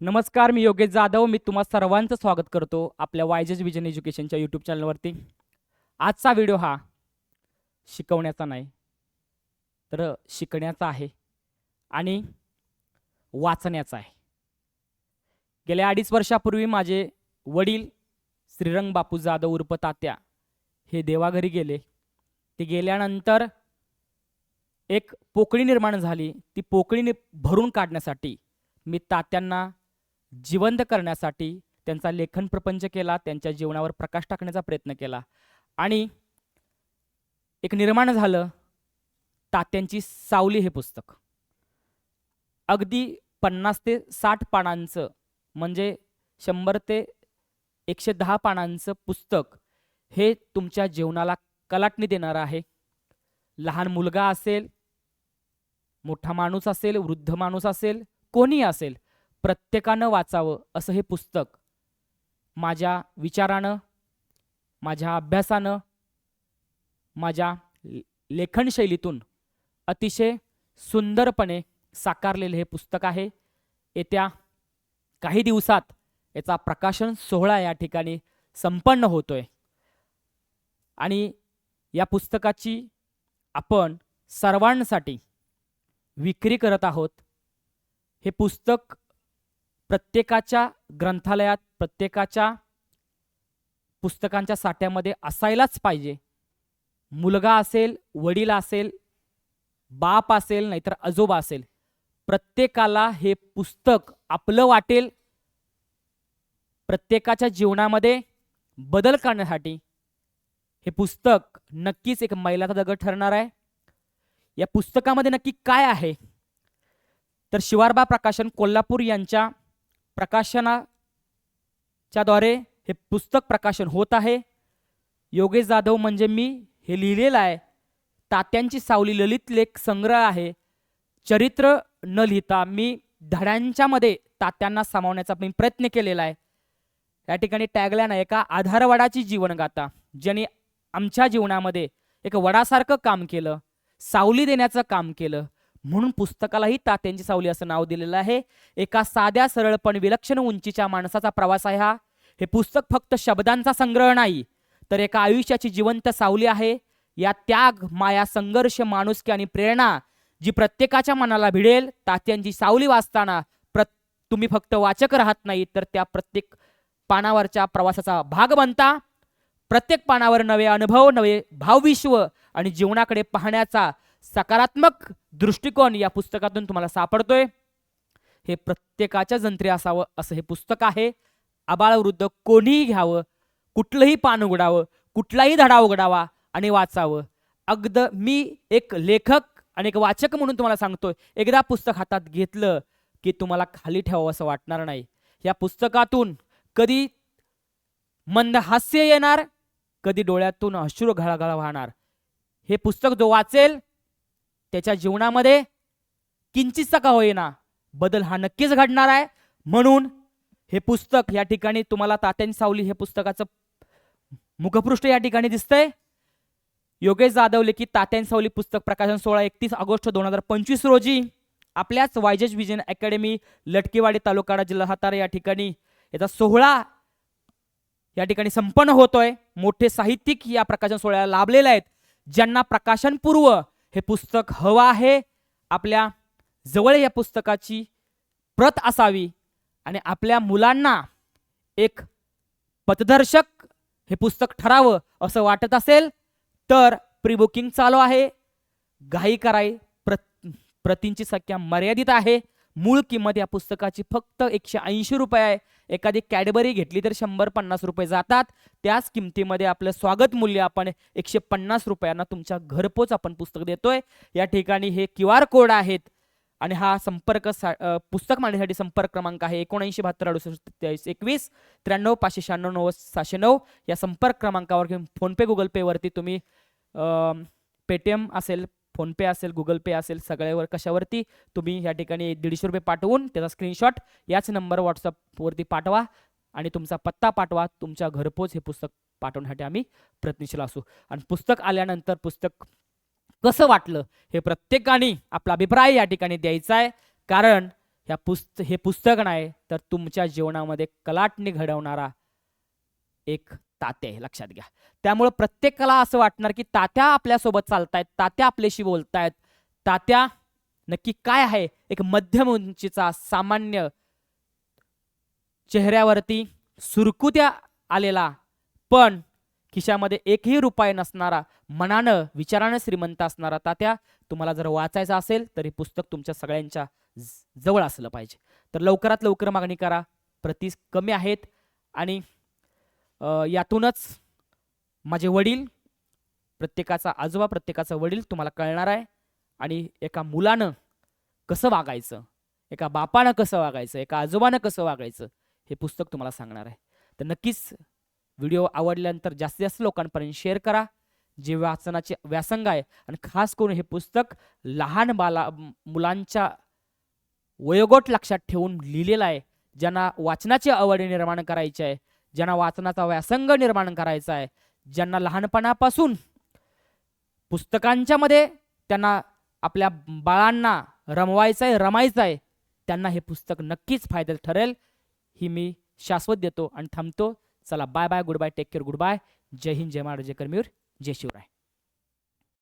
नमस्कार मी योगेश जाधव. मी तुम्हा सर्वांचं स्वागत करतो आपल्या वायजेस विजन एज्युकेशनच्या यूट्यूब चॅनलवरती आजचा व्हिडिओ हा शिकवण्याचा नाही तर शिकण्याचा आहे आणि वाचण्याचा आहे. गेल्या अडीच वर्षापूर्वी माझे वडील श्रीरंग बापू जाधव उर्फ तात्या हे देवाघरी गेले. ते गेल्यानंतर एक पोकळी निर्माण झाली. ती पोकळी भरून काढण्यासाठी मी तात्यांना जिवंत करण्यासाठी त्यांचा लेखन प्रपंच केला त्यांच्या जीवनावर प्रकाश टाकण्याचा प्रयत्न केला. आणि एक निर्माण झालं तात्यांची सावली हे पुस्तक. अगदी पन्नास ते साठ पानांचं म्हणजे शंभर ते एकशे दहा पानांचं पुस्तक हे तुमच्या जीवनाला कलाटणी देणारं आहे. लहान मुलगा असेल मोठा माणूस असेल वृद्ध माणूस असेल कोणी असेल प्रत्येकानं वाचावं असं हे पुस्तक माझ्या विचारानं माझ्या अभ्यासानं माझ्या ले- लेखनशैलीतून अतिशय सुंदरपणे साकारलेलं हे पुस्तक आहे. येत्या काही दिवसात याचा प्रकाशन सोहळा या ठिकाणी संपन्न होतोय. आणि या पुस्तकाची आपण सर्वांसाठी विक्री करत आहोत. हे पुस्तक प्रत्येकाच्या ग्रंथालयात प्रत्येकाच्या पुस्तकांच्या साठ्यामध्ये असायलाच पाहिजे. मुलगा असेल वडील असेल बाप असेल नाहीतर आजोबा असेल. प्रत्येकाला हे पुस्तक आपलं वाटेल प्रत्येकाच्या जीवनामध्ये बदल करण्यासाठी. हे पुस्तक नक्कीच एक मैलाचा दगड ठरणार आहे. या पुस्तकामध्ये नक्की काय आहे? तर शिवारबा प्रकाशन कोल्हापूर यांच्या प्रकाशनाच्याद्वारे हे पुस्तक प्रकाशन होत आहे. योगेश जाधव म्हणजे मी हे लिहिलेलं आहे. तात्यांची सावली ललित लेख संग्रह आहे. चरित्र न लिहिता मी धड्यांच्यामध्ये तात्यांना सामावण्याचा मी प्रयत्न केलेला आहे. या ठिकाणी टॅगल्यानं एका आधारवडाची जीवनगाथा ज्याने आमच्या जीवनामध्ये एक वडासारखं काम केलं सावली देण्याचं काम केलं म्हणून पुस्तकालाही तात्यांची सावली असं नाव दिलेलं आहे. एका साध्या सरळ पण विलक्षण उंचीच्या माणसाचा प्रवास आहे हा. हे पुस्तक फक्त शब्दांचा संग्रह नाही तर एका आयुष्याची जिवंत सावली आहे. या त्याग माया संघर्ष माणुसकी आणि प्रेरणा जी प्रत्येकाच्या मनाला भिडेल तात्यांची सावली वाचताना प्र तुम्ही फक्त वाचक राहत नाही तर त्या प्रत्येक पानावरच्या प्रवासाचा भाग बनता. प्रत्येक पानावर नवे अनुभव नवे भावविश्व आणि जीवनाकडे पाहण्याचा सकारात्मक दृष्टिकोन या पुस्तकातून तुम्हाला सापडतोय. हे प्रत्येकाच्या जंत्री असावं असं हे पुस्तक आहे. आबाळवृद्ध कोणीही घ्यावं कुठलंही पान उघडावं कुठलाही धडा उघडावा आणि वाचावं. अगद मी एक लेखक आणि एक वाचक म्हणून तुम्हाला सांगतोय एकदा पुस्तक हातात घेतलं की तुम्हाला खाली ठेवावं असं वाटणार नाही. या पुस्तकातून कधी मंद हास्य येणार कधी डोळ्यातून अश्रू घळाघळा वाहणार. हे पुस्तक जो वाचेल त्याच्या जीवनामध्ये किंचितचा का होईना बदल हा नक्कीच घडणार आहे. म्हणून हे पुस्तक या ठिकाणी तुम्हाला तात्यांनी सावली हे पुस्तकाचं मुखपृष्ठ या ठिकाणी दिसतंय. योगेश जाधव लिखित तात्यान सावली पुस्तक प्रकाशन सोळा एकतीस ऑगस्ट दोन हजार पंचवीस रोजी आपल्याच वायजेस विजन अकॅडमी लटकेवाडी तालुका जिल्हा सातारा या ठिकाणी याचा सोहळा या ठिकाणी संपन्न होतोय. मोठे साहित्यिक या प्रकाशन सोहळ्याला लाभलेले आहेत. ज्यांना प्रकाशनपूर्व हे पुस्तक हवं आहे. आपल्या जवळ या पुस्तकाची प्रत असावी आणि आपल्या मुलांना एक पथदर्शक हे पुस्तक ठरावं असं वाटत असेल तर प्री बुकिंग चालू आहे. घाई कराई प्रत प्रतींची संख्या मर्यादित आहे. मूळ किंमत या पुस्तकाची फक्त एकशे ऐंशी रुपये आहे. एखादी कॅडबरी घेतली तर शंभर पन्नास रुपये जातात. त्याच किमतीमध्ये आपलं स्वागत मूल्य आपण एकशे पन्नास रुपयांना तुमच्या घरपोच आपण पुस्तक देतोय. या ठिकाणी हे क्यू आर कोड आहेत. आणि हा संपर्क सा पुस्तक मांडण्यासाठी संपर्क क्रमांक आहे एकोणऐंशी बहात्तर अडुसष्ट तेवीस एकवीस त्र्याण्णव पाचशे शहाण्णव नव्वद सहाशे नऊ. या संपर्क क्रमांकावर घेऊन फोनपे गुगल पेवरती तुम्ही पेटीएम असेल फोनपे असेल गुगल पे असेल सगळ्यावर कशावरती तुम्ही या ठिकाणी दीडशे रुपये पाठवून त्याचा स्क्रीनशॉट याच नंबर व्हॉट्सअपवरती पाठवा आणि तुमचा पत्ता पाठवा. तुमच्या घरपोच हे पुस्तक पाठवण्यासाठी आम्ही प्रयत्नशील असू. आणि पुस्तक आल्यानंतर पुस्तक कसं वाटलं हे प्रत्येकाने आपला अभिप्राय या ठिकाणी द्यायचा आहे. कारण ह्या पुस्त हे पुस्तक नाही तर तुमच्या जीवनामध्ये कलाटणी घडवणारा एक तात्या आहे लक्षात घ्या. त्यामुळं प्रत्येकाला असं वाटणार की तात्या आपल्यासोबत चालतायत तात्या आपल्याशी बोलतायत. तात्या नक्की काय आहे? एक मध्यम उंचीचा सामान्य चेहऱ्यावरती सुरकुत्या आलेला पण खिशामध्ये एकही रुपये नसणारा मनानं विचारानं श्रीमंत असणारा तात्या तुम्हाला जर वाचायचं असेल तर हे पुस्तक तुमच्या सगळ्यांच्या जवळ असलं पाहिजे. तर लवकरात लवकर मागणी करा. प्रति कमी आहेत आणि यातूनच माझे वडील प्रत्येकाचा आजोबा प्रत्येकाचा वडील तुम्हाला कळणार आहे. आणि एका मुलानं कसं वागायचं? एका बापानं कसं वागायचं? एका आजोबानं कसं वागायचं? हे पुस्तक तुम्हाला सांगणार आहे. तर नक्कीच व्हिडिओ आवडल्यानंतर जास्तीत जास्त लोकांपर्यंत शेअर करा. जे वाचनाचे व्यासंग आहे आणि खास करून हे पुस्तक लहान बाला मुलांच्या वयोगट लक्षात ठेवून लिहिलेलं आहे. ज्यांना वाचनाची आवड निर्माण करायची आहे ज्यांना वाचनाचा व्यासंग निर्माण करायचा आहे ज्यांना लहानपणापासून पुस्तकांच्या मध्ये त्यांना आपल्या बाळांना रमवायचं आहे रमायचं आहे त्यांना हे पुस्तक नक्कीच फायद्याचं ठरेल ही मी शाश्वत देतो आणि थांबतो. चला bye bye good bye take care good bye जय हिंद जय महाराज जय कर्मीर जय शिवराय.